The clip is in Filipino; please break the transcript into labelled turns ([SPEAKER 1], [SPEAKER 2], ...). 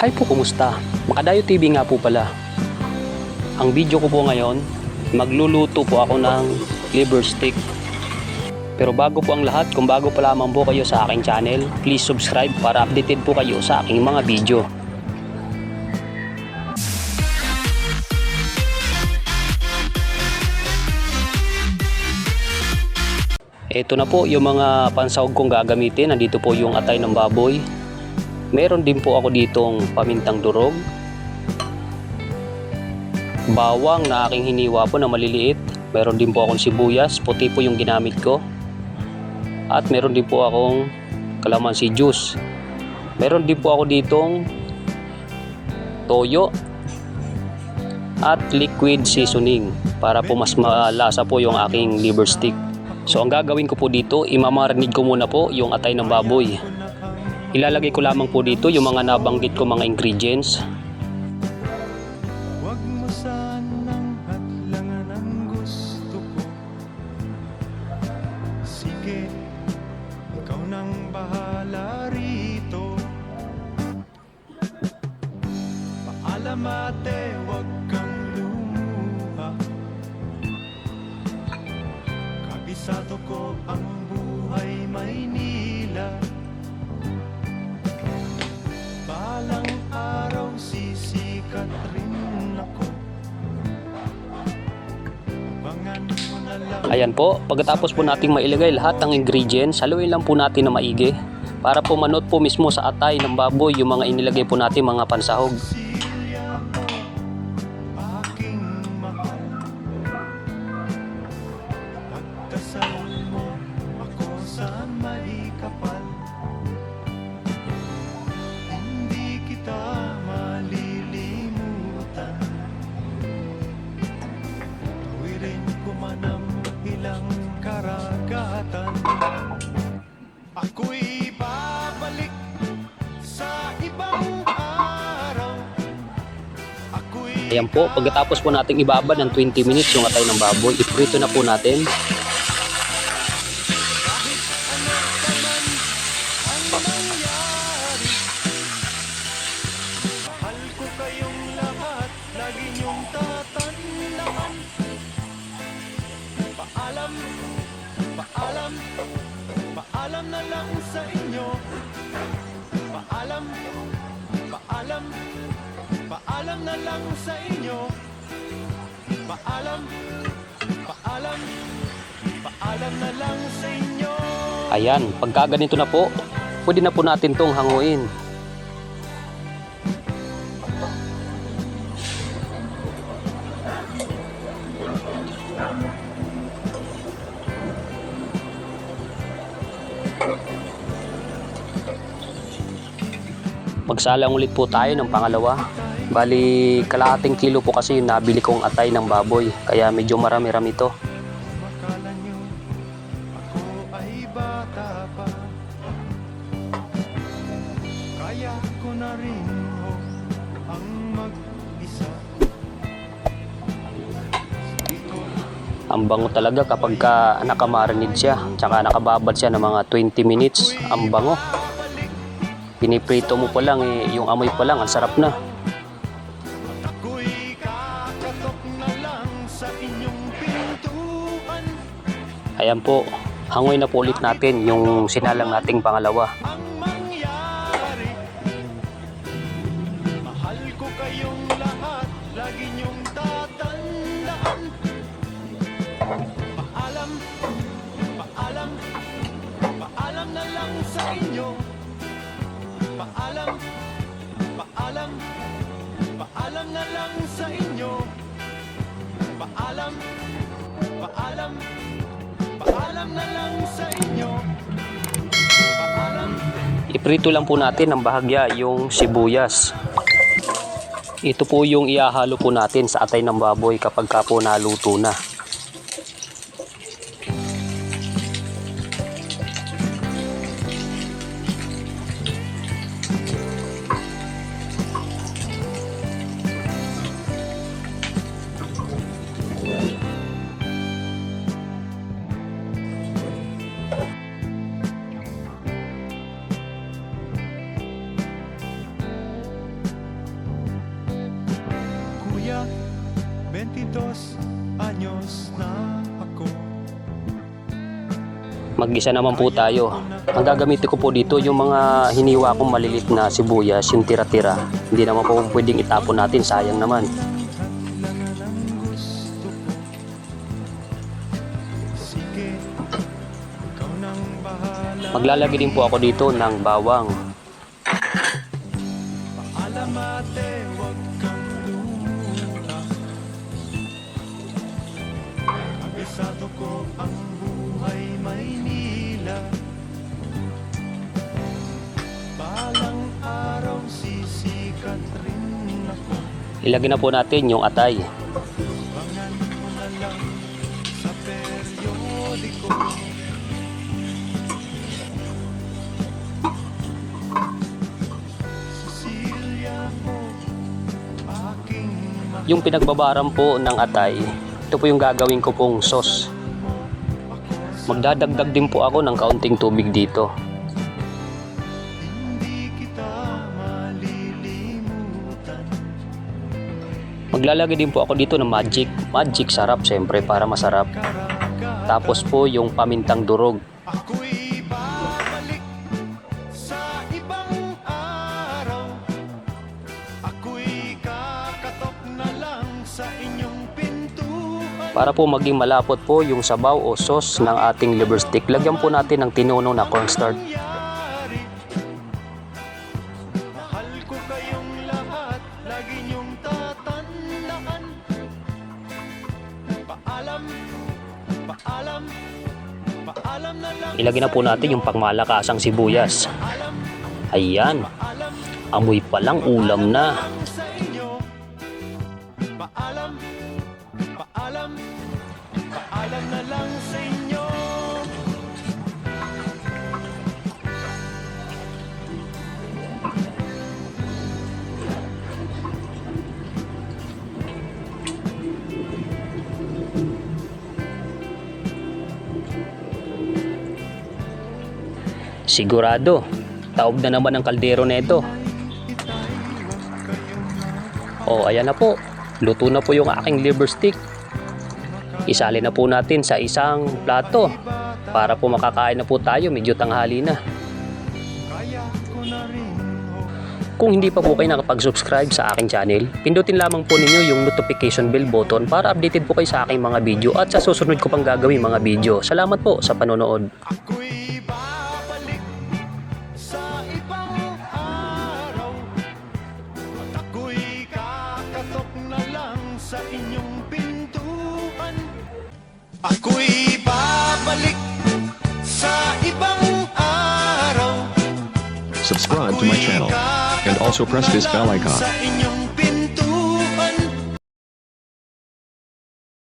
[SPEAKER 1] Hi po, kumusta? Makadayo TV nga po pala. Ang video ko po ngayon, magluluto po ako ng liver stick. Pero bago po ang lahat, kung bago pa lamang po kayo sa aking channel, please subscribe para updated po kayo sa aking mga video. Ito na po yung mga pansahog kong gagamitin. Nandito po yung atay ng baboy. Meron din po ako ditong pamintang durog. Bawang na aking hiniwa po na maliliit. Meron din po akong sibuyas. Puti po yung ginamit ko. At meron din po akong kalamansi juice. Meron din po ako ditong toyo at liquid seasoning para po mas malasa po yung aking liver stick. So ang gagawin ko po dito, imamarinig ko muna po yung atay ng baboy. Ilalagay ko lamang po dito yung mga nabanggit ko mga ingredients.
[SPEAKER 2] Huwag mo sanang
[SPEAKER 1] Ayan po, pagkatapos po nating mailagay lahat ng ingredients, haluin lang po natin na maigi para po manot po mismo sa atay ng baboy yung mga inilagay po natin mga pansahog.
[SPEAKER 2] Ako'y babalik sa ibang araw. Ako'y
[SPEAKER 1] Ayan po, pagkatapos po nating ibabad ng 20 minutes yung atay ng baboy, iprito na po natin.
[SPEAKER 2] Paalam, paalam Paalam na lang sa inyo. Paalam, paalam Paalam na lang sa inyo. Paalam, paalam Paalam na lang sa inyo.
[SPEAKER 1] Ayan, pagka ganito na po, pwede na po natin tong hanguin. Magsalang ulit po tayo ng pangalawa. Bali, kalahating kilo po kasi yung nabili kong atay ng baboy. Kaya medyo marami-rami to.
[SPEAKER 2] Ang
[SPEAKER 1] bango talaga kapag ka nakamarinid siya, tsaka nakababad siya ng mga 20 minutes. Ang bango. Piniprito mo pa lang, eh, yung amoy pa lang, ang sarap na. Ayan po, hangoy na po ulit natin yung sinalang nating pangalawa.
[SPEAKER 2] Sa inyo Paalam Paalam Paalam na lang sa inyo Paalam Paalam Paalam na lang sa inyo Paalam
[SPEAKER 1] Iprito lang po natin ng bahagya yung sibuyas. Ito po yung iahalo po natin sa atay ng baboy kapag ka po naluto na.
[SPEAKER 2] 22 anyos na ako
[SPEAKER 1] Mag-isa naman po tayo. Ang gagamitin ko po dito yung mga hiniwa kong malilit na sibuyas, yung tira-tira. Hindi naman po pwedeng itapon natin, sayang naman. Maglalagay din po ako dito ng bawang.
[SPEAKER 2] Paalam ate
[SPEAKER 1] Ilagay na po natin yung atay. Yung pinagbabaran po ng atay, ito po yung gagawin ko pong sauce. Magdadagdag din po ako ng kaunting tubig dito. Maglalagay din po ako dito ng magic. Magic sarap siyempre para masarap. Tapos po yung pamintang durog. Para po maging malapot po yung sabaw o sauce ng ating liver stick, lagyan po natin ng tinuno na cornstarch. Ilagay na po natin yung pangmalakasang sibuyas. Ayan, amoy pa lang ulam na.
[SPEAKER 2] Paalam, paalam, paalam na lang sa inyo
[SPEAKER 1] Sigurado, taob na naman ang kaldero nito. O, ayan na po. Luto na po yung aking liver stick. Isali na po natin sa isang plato para po makakain na po tayo. Medyo tanghali na.
[SPEAKER 2] Na oh.
[SPEAKER 1] Kung hindi pa po kayo nakapag-subscribe sa aking channel, pindutin lamang po ninyo yung notification bell button para updated po kayo sa aking mga video at sa susunod ko pang gagawin mga video. Salamat po sa panonood.
[SPEAKER 2] Ako'y babalik sa ibang araw
[SPEAKER 3] Subscribe to my channel and also press this bell icon.